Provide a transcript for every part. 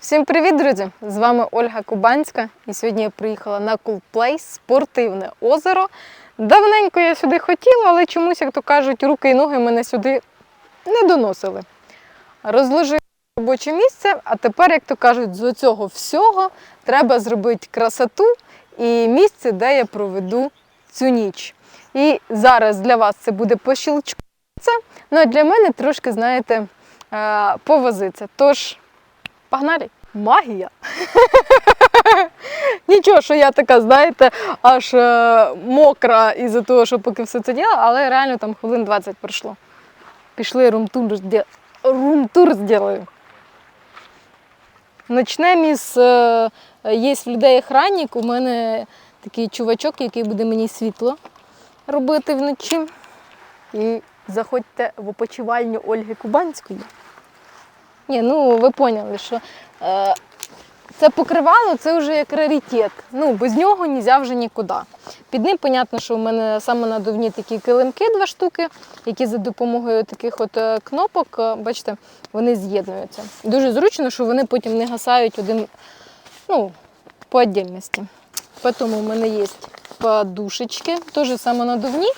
Всім привіт, друзі! З вами Ольга Кубанська. І сьогодні я приїхала на Cool спортивне озеро. Давненько я сюди хотіла, але чомусь, як то кажуть, руки і ноги мене сюди не доносили. Розложила робоче місце, а тепер, як то кажуть, з цього всього треба зробити красоту і місце, де я проведу цю ніч. І зараз для вас це буде по. Ну а для мене трошки, знаєте, е, повозиться. Тож, погнали! Магія! Нічого, що я така, знаєте, аж е, мокра із-за того, що поки все це діла, але реально там хвилин 20 пройшло. Пішли рум-тур зде- рум-тур. Начнемо із є в людей охранник, у мене такий чувачок, який буде мені світло робити вночі. І заходьте в опочивальню Ольги Кубанської. Ні, ну ви поняли, що е, це покривало це вже як раритет. Ну, без нього не можна вже нікуди. Під ним, понятно, що у мене саме надувні такі килимки, два штуки, які за допомогою таких от е, кнопок, е, бачите, вони з'єднуються. Дуже зручно, що вони потім не гасають один ну, по віддільності. Потім у мене є подушечки, теж самонадувні.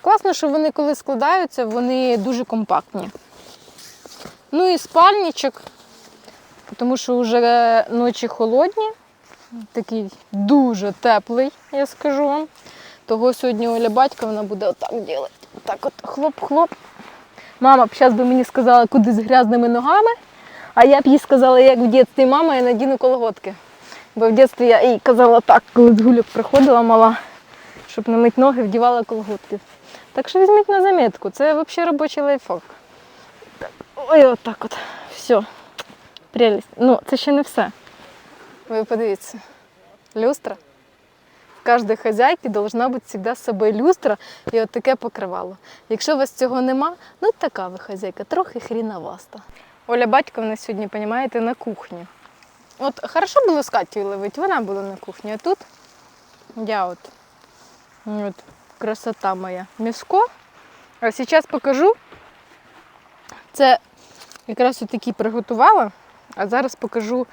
Класно, що вони коли складаються, вони дуже компактні. Ну і спальничок, тому що вже ночі холодні, такий дуже теплий, я скажу вам. Того сьогодні Оля батька вона буде отак робити. Так от хлоп-хлоп. Мама б зараз би мені сказала, куди з грязними ногами, а я б їй сказала, як в дитинстві мама, я надіну колготки. Бо в дитинстві я їй казала так, коли з гульок приходила мала, щоб не мити ноги, вдівала колготки. Так що візьміть на замітку, це взагалі робочий лайфхак. Так, Ой, отак от. Все. Прелість. Ну, це ще не все. Ви подивіться. Люстра. В кожної хазяйки должна бути завжди з собою люстра і от таке покривало. Якщо у вас цього нема, ну така ви хазяйка, трохи хріноваста. Оля батьковна сьогодні, розумієте, на кухні. От хорошо було з Катєю ловити, вона була на кухні, а тут я от. От красота моя. М'яско. А зараз покажу. Це якраз такі приготувала, а зараз покажу.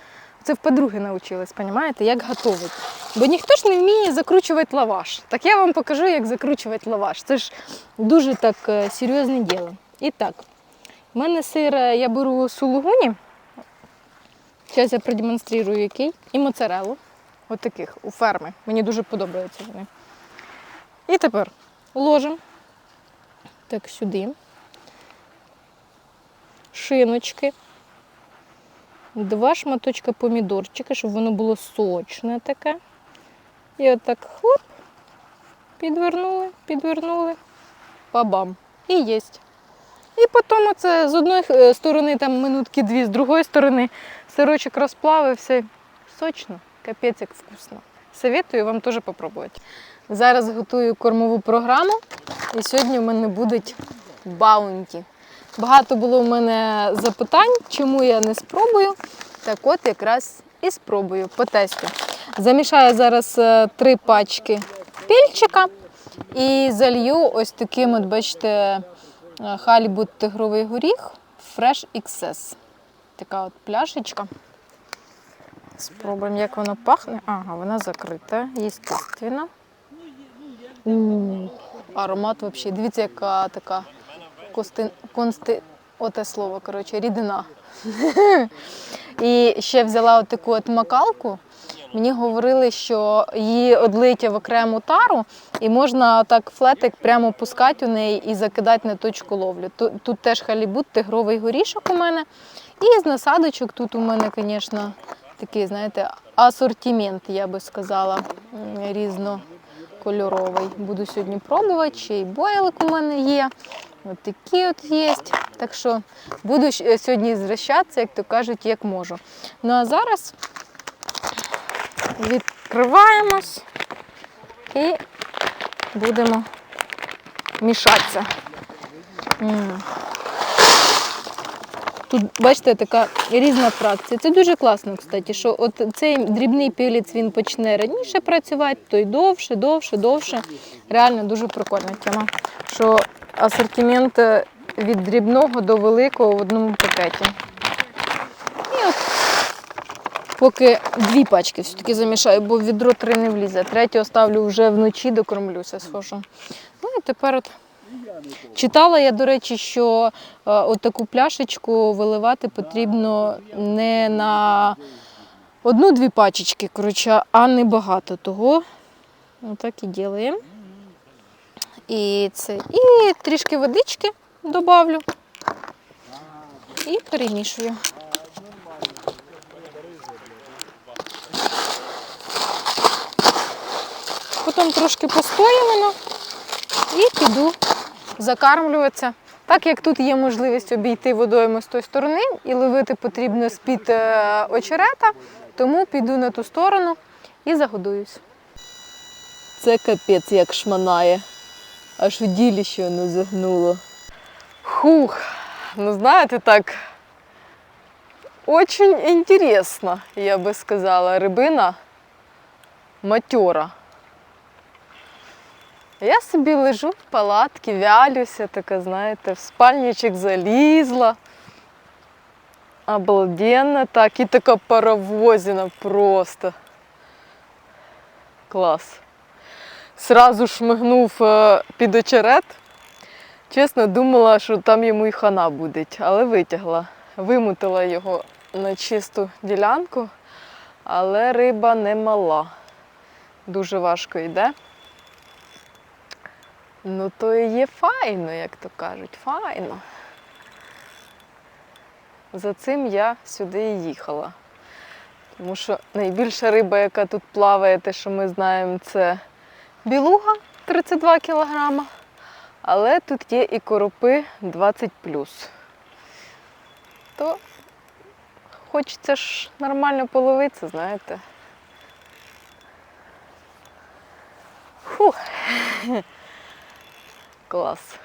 Це в подруги навчилась, розумієте, як готувати. Бо ніхто ж не вміє закручувати лаваш. Так я вам покажу, як закручувати лаваш. Це ж дуже так е, серйозне діло. І так, в мене сир, е, я беру сулугуні. Зараз я продемонструю який. І моцарелу. От у ферми. Мені дуже подобаються вони. І тепер ложимо так сюди. Шиночки. Два шматочка помідорчика, щоб воно було сочне таке. І отак хлоп, підвернули, підвернули, бабам. І єсть. І потім оце з одної е, сторони там минутки дві, з другої сторони сирочок розплавився. Сочно, капець як вкусно. Советую вам теж попробувати. Зараз готую кормову програму, і сьогодні у мене будуть баунті. Багато було у мене запитань, чому я не спробую. Так от якраз і спробую по тесту. Замішаю зараз е, три пачки пільчика і залью ось таким, от бачите, е, халібут тигровий горіх Fresh XS. Така от пляшечка. Спробуємо, як воно пахне. Ага, вона закрита, естественно. Аромат взагалі. Дивіться, яка така кости, консти, оте слово, коротше, рідина. І ще взяла от таку от макалку. Мені говорили, що її одлиття в окрему тару, і можна так флетик прямо пускати у неї і закидати на точку ловлі. Тут, тут теж халібут, тигровий горішок у мене. І з насадочок тут у мене, звісно, такий, знаєте, асортимент, я би сказала, різнокольоровий. Буду сьогодні пробувати, ще й бойлик у мене є. От такі от є. Так що буду сьогодні звращатися, як то кажуть, як можу. Ну а зараз відкриваємось і будемо мішатися. Тут, бачите, така різна фракція. Це дуже класно, кстати, що от цей дрібний пілець він почне раніше працювати, той довше, довше, довше. Реально дуже прикольна тема. Що асортимент від дрібного до великого в одному пакеті. І от поки дві пачки все-таки замішаю, бо відро три не влізе. Третю оставлю вже вночі, докормлюся, схожу. Ну і тепер от. Читала я, до речі, що е, от таку пляшечку виливати потрібно не на одну-дві пачечки, коротше, а не багато того. Отак і ділаємо. І це. І трішки водички добавлю. І перемішую. Потім трошки постоє воно і піду закармлюватися. Так як тут є можливість обійти водойму з тої сторони і ловити потрібно з-під е, очерета, тому піду на ту сторону і загодуюсь. Це капець як шманає. Аж у діліще воно загнуло. Хух, ну знаєте так. Очень інтересно, я би сказала, рибина матьора. Я собі лежу в палатці, вялюся, така, знаєте, в спальничок залізла. Обалденно так, і така паровозина просто. Клас. Сразу шмигнув е, під очерет. Чесно, думала, що там йому і хана буде, але витягла. Вимутила його на чисту ділянку, але риба не мала. Дуже важко йде. Ну, то і є файно, як то кажуть, файно. За цим я сюди і їхала. Тому що найбільша риба, яка тут плаває, те, що ми знаємо, це білуга 32 кілограма. Але тут є і коропи 20 То хочеться ж нормально половитися, знаєте. Фух. Клас.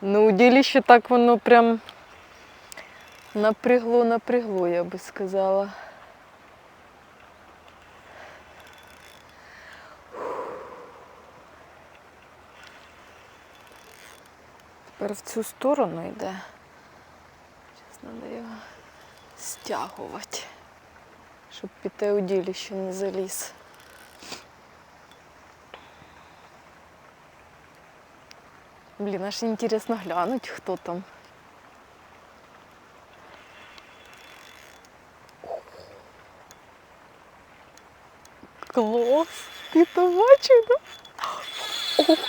Ну, у діліще так воно прям напрягло, напрягло, я би сказала. Тепер в цю сторону йде. Зараз треба його стягувати, щоб піти у діліще не заліз. Блін, аж інтересно глянуть, хто там. Клас! Ти то бачив, да?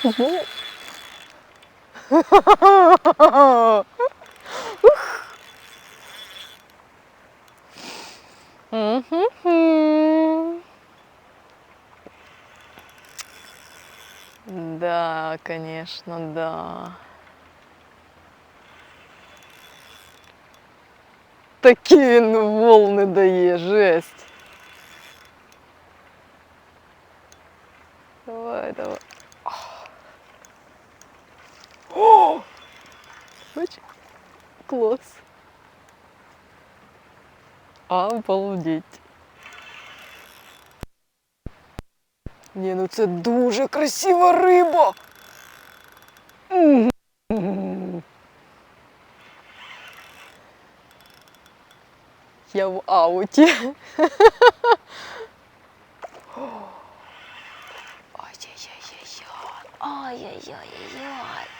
Ого! Мгм. Да, конечно, да. Такі він волни дає, жесть. Давай, давай. Бач? Клас. Обалдеть. Ні, ну це дуже красива риба. Я в ауті. Ай-яй-яй-яй. Ай-яй-яй-яй.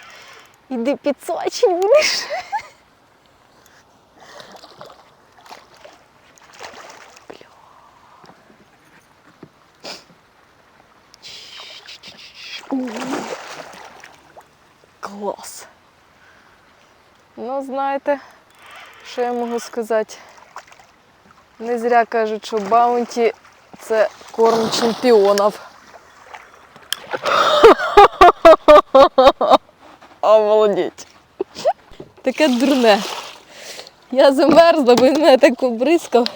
Іди підсочень будеш. Клас. Ну, знаєте, що я можу сказати? Не зря кажуть, що баунті це корм чемпіонів. Таке дурне. Я замерзла, бо він мене так обрискав.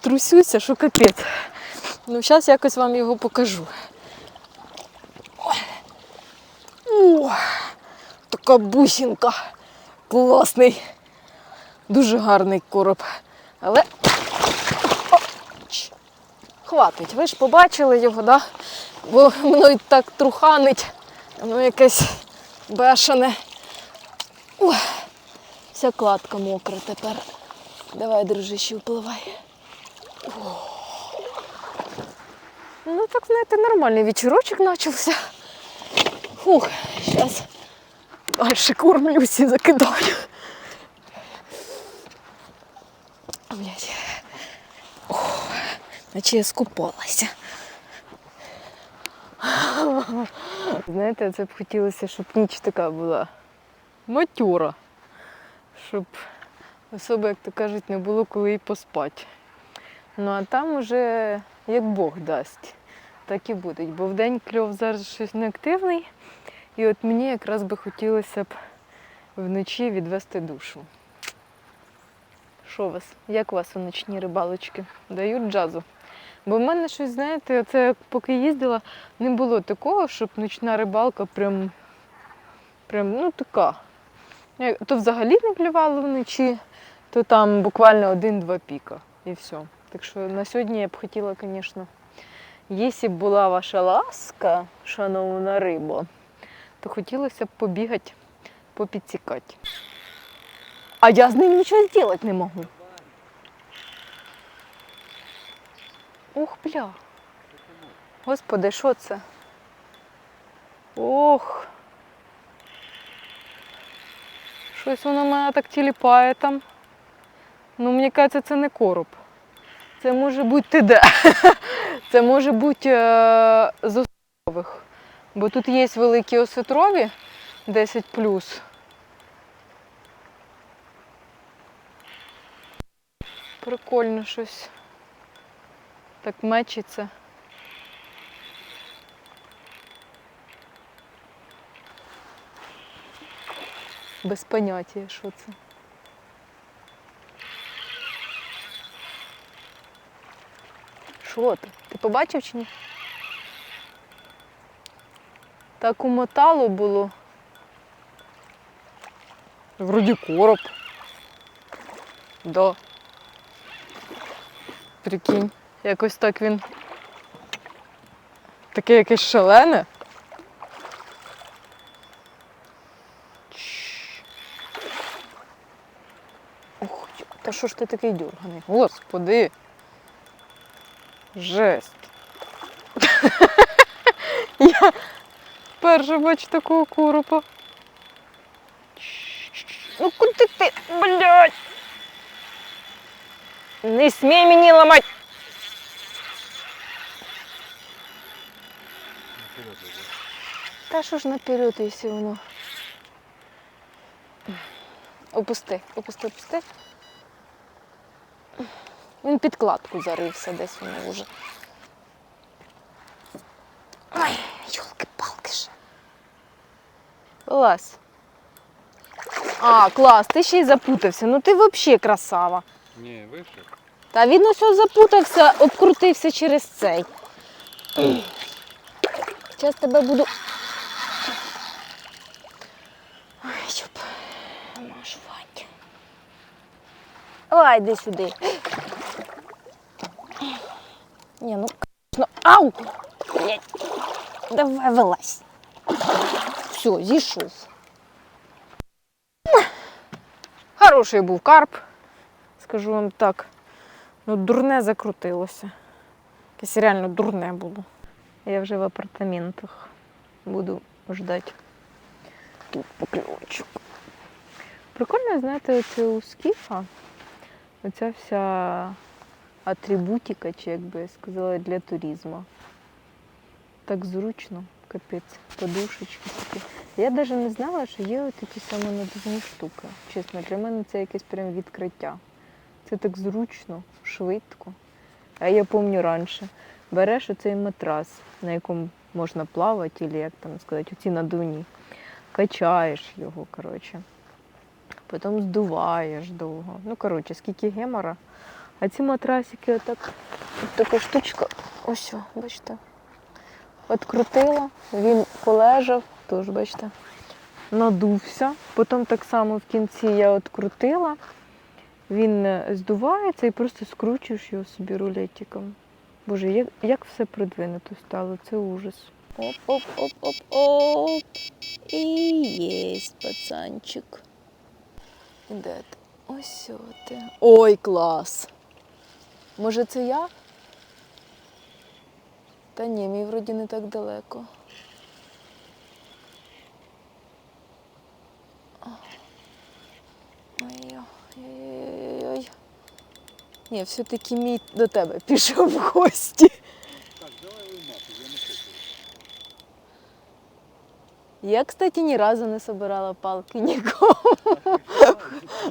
Трусюся, що капець. Ну, зараз якось вам його покажу. О, така бусинка. Класний. Дуже гарний короб. Але хватить. Ви ж побачили його, да? бо і так труханить. Воно якесь бешене. Ой, вся кладка мокра тепер. Давай, дружище, впливай. Ну так, знаєте, нормальний вечірочок почався. Фух, зараз далі кормлюсь і закидаю. Блять. Наче я скупалася. Знаєте, це б хотілося, щоб ніч така була матюра. Щоб особи, як то кажуть, не було коли й поспати. Ну а там уже як Бог дасть, так і буде. Бо вдень кльов зараз щось неактивний. І от мені якраз би хотілося б вночі відвести душу. Що вас? Як у вас у ночні рибалочки? Дають джазу? Бо в мене щось, знаєте, оце поки їздила, не було такого, щоб ночна рибалка прям, прям ну така. Як- То взагалі не клювало вночі, то там буквально один-два піка і все. Так що на сьогодні я б хотіла, звісно, якщо б була ваша ласка, шановна рибо, то хотілося б побігати, попідсікати. А я з ним нічого зробити не можу. Ух, бля. Господи, що це? Ох. Щось воно мене так тіліпає там. Ну, мені кажеться, це не короб. Це може бути ти де. Це може бути е, з осетрових. Бо тут є великі осетрові 10 Прикольно щось. Так мечиться. Без поняття, що це. Що ти? Ти побачив чи ні? Так умотало було. Вроді короб. Да. Прикинь, якось так він. Таке якесь шалене. Чш. Ух, й- та що ж ти такий дюрганий? Господи. Жесть. Я перше бачу такого коропа. Ну куди ти, блядь? Не смій мені ламати. Та що ж наперед, якщо воно. Опусти, опусти, опусти. Він під кладку зарився десь воно вже. Ой, йолки-палки ж. Вилазь. А, клас, ти ще й запутався. Ну ти взагалі красава. Ні, вище. Та він ось запутався, обкрутився через цей. Зараз тебе буду. Ой, щоб намажувати. Давай, йди сюди. Ні, ну конечно. Ау! Давай вилазь. Все, зійшов. Хороший був карп, скажу вам так. Ну, дурне закрутилося. Якесь реально дурне було. Я вже в апартаментах буду ждати тут покльовочок. Прикольно, знаєте, оце у скіфа, оця вся атрибутика, чи як би я сказала, для туризму. Так зручно, капець, подушечки такі. Я навіть не знала, що є такі самонадувні штуки. Чесно, для мене це якесь прям відкриття. Це так зручно, швидко. А я пам'ятаю раніше, береш оцей матрас, на якому можна плавати, або як там сказати, оці надувні, качаєш його, коротше. Потім здуваєш довго. Ну, коротше, скільки гемора. А ці матрасики, отак, от така штучка, ось, бачите, открутила, він полежав, тож, бачите, надувся. Потім так само в кінці я открутила. Він е, здувається і просто скручуєш його собі рулетиком. Боже, як, як все продвинуто стало, це ужас. Оп-оп-оп-оп-оп. І єсть пацанчик. Де ти? Ось ти. Ой, клас. Може, це я? Та ні, мій вроді не так далеко. Ой-ой-ой. Ні, все-таки мій до тебе пішов в гості. Так, давай виймати, я не хочу. Я, кстати, ні разу не собирала палки нікому.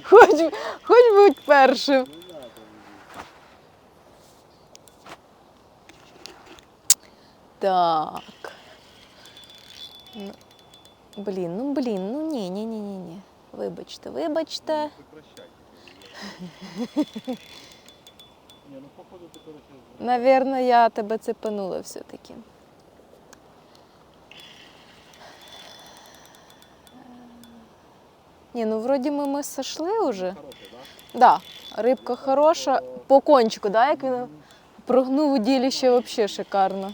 Хоч, хоч будь першим. Не надо мені. Так. Ну, блін, ну блін, ну ні, ні, ні, ні, ні. Вибачте, вибачте. Ні, ну походу ти коротше. Навірно, я тебе цепанула все-таки. Ні, ну вроді ми, ми сошли вже. Так? Да, рибка хороша. По кончику, да, як він прогнув удилище взагалі шикарно.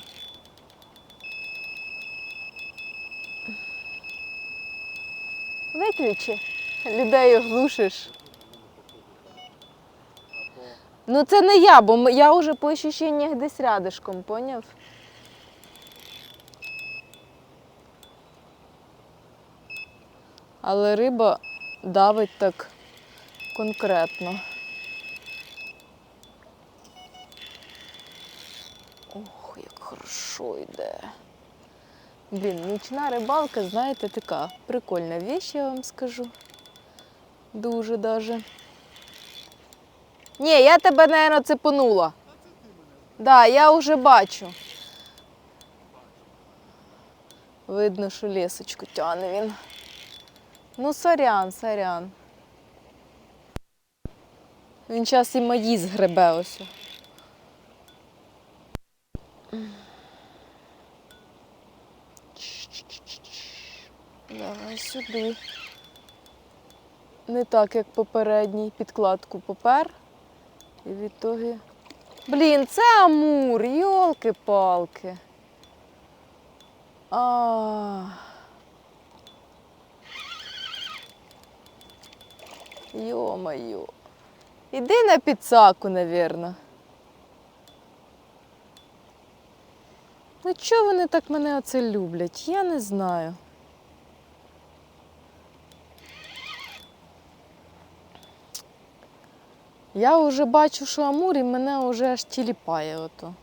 Виключи. Людей оглушиш. Ну це не я, бо я вже по ощущеннях десь рядишком, поняв? Але риба давить так конкретно. Ох, як хорошо йде. Блін, нічна рибалка, знаєте, така прикольна віч, я вам скажу. Дуже даже. Ні, я тебе, наверное, цепанула. Да, я вже бачу. Видно, що лісочку тягне він. Ну, сорян, сорян. Він зараз і мої згребе ось. Давай сюди. Не так, як попередній. Підкладку попер. І в ітогі. Блін, це амур, йолки-палки. А. Йо-моє. Іди на підсаку, навірно. Ну чого вони так мене оце люблять? Я не знаю. Я вже бачу, що Амур і мене вже аж тіліпає ото.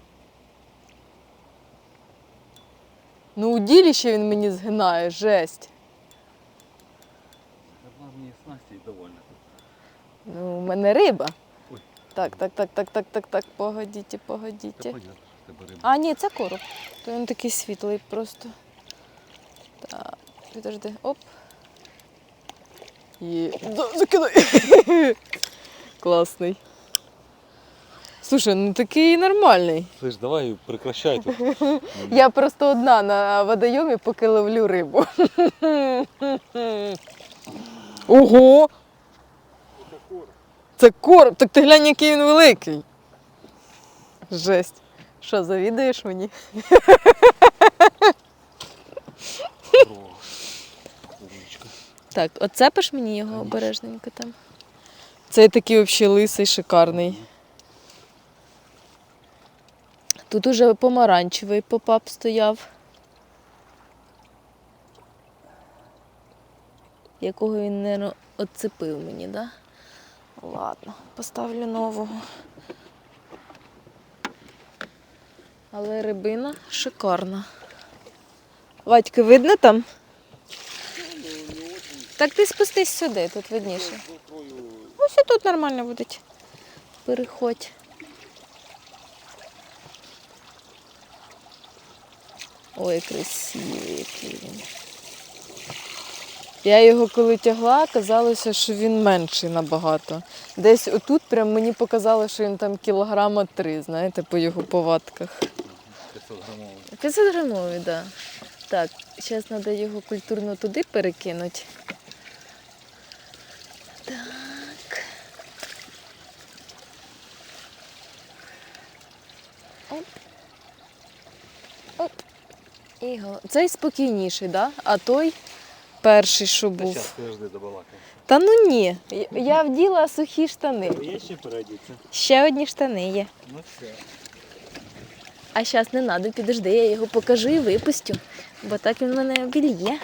Ну, уділіще він мені згинає, жесть. Одна снасті довольна. Ну, у мене риба. Ой. Так, так, так, так, так, так, так, погодіть, погодіть. А, ні, це короб. То він такий світлий просто. Так, підожди. Оп. Да, закидай. Класний. Слушай, ну такий нормальний. Слиш, давай прекращай тут. Я просто одна на водойомі, поки ловлю рибу. Ого! Це короб. Так ти глянь, який він великий. Жесть. Що, завідуєш мені? Так, оцепиш мені його обережненько там. Цей такий взагалі лисий, шикарний. Тут уже помаранчевий попап стояв. Якого він, не оцепив мені, да? Ладно, поставлю нового. Але рибина шикарна. Вадька, видно там? Так ти спустись сюди, тут видніше. Ось і тут нормально буде. Переходь. Ой, красивий який він. Я його коли тягла, казалося, що він менший набагато. Десь отут прям мені показало, що він там кілограма три, знаєте, по його повадках. 500 грамовий. 500 грамовий, так. Да. Так, зараз треба його культурно туди перекинути. Так. І Цей спокійніший, да? а той перший, що Та був. зараз подожди добалакаємо. Та ну ні. Я вділа сухі штани. Є ще переодіться? Ще одні штани є. Ну все. А зараз не треба, підожди, я його покажу і випустю. Бо так він мене обільє.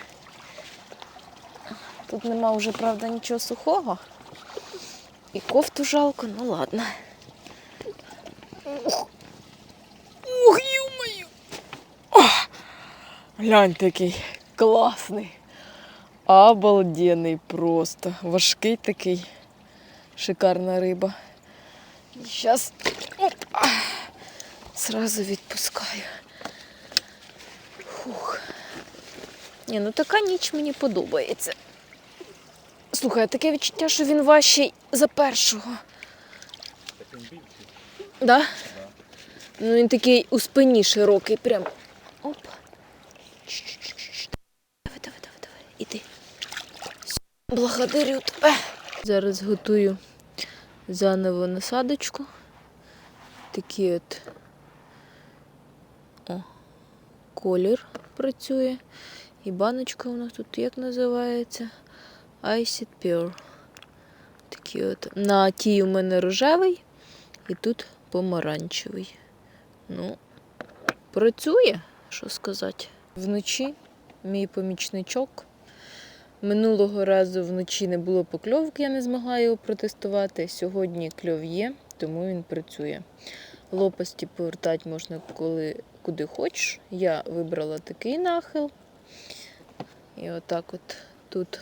Тут нема вже, правда, нічого сухого. І кофту жалко, ну ладно. Ух ю-мою! Ох, Глянь такий класний. Обалденний просто. Важкий такий. Шикарна риба. Зараз Сразу відпускаю. Фух. Ні, ну така ніч мені подобається. Слухай, таке відчуття, що він важчий за першого. Так. Да? Ну він такий у спині широкий, прям. Оп. Чш-чш-чш. Давай, давай, давай, давай. Іди. Благодарю тебе. Зараз готую заново насадочку. Такі от О, колір працює. І баночка у нас тут як називається? Iced Pearl. Такі от. На тій у мене рожевий і тут помаранчевий. Ну, працює, що сказати. Вночі мій помічничок. Минулого разу вночі не було покльовки, я не змогла його протестувати. Сьогодні кльов є, тому він працює. Лопасті повертати можна коли, куди хочеш. Я вибрала такий нахил. І отак от тут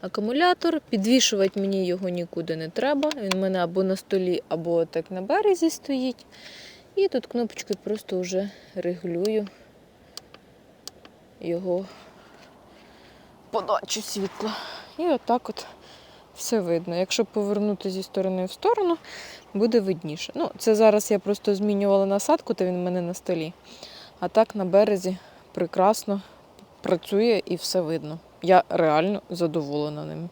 акумулятор. Підвішувати мені його нікуди не треба. Він в мене або на столі, або так на березі стоїть. І тут кнопочкою просто вже регулюю його подачу світла. І отак от все видно. Якщо повернути зі сторони в сторону, буде видніше. Ну, це зараз я просто змінювала насадку, то він в мене на столі. А так на березі прекрасно працює і все видно. Я реально задоволена ним.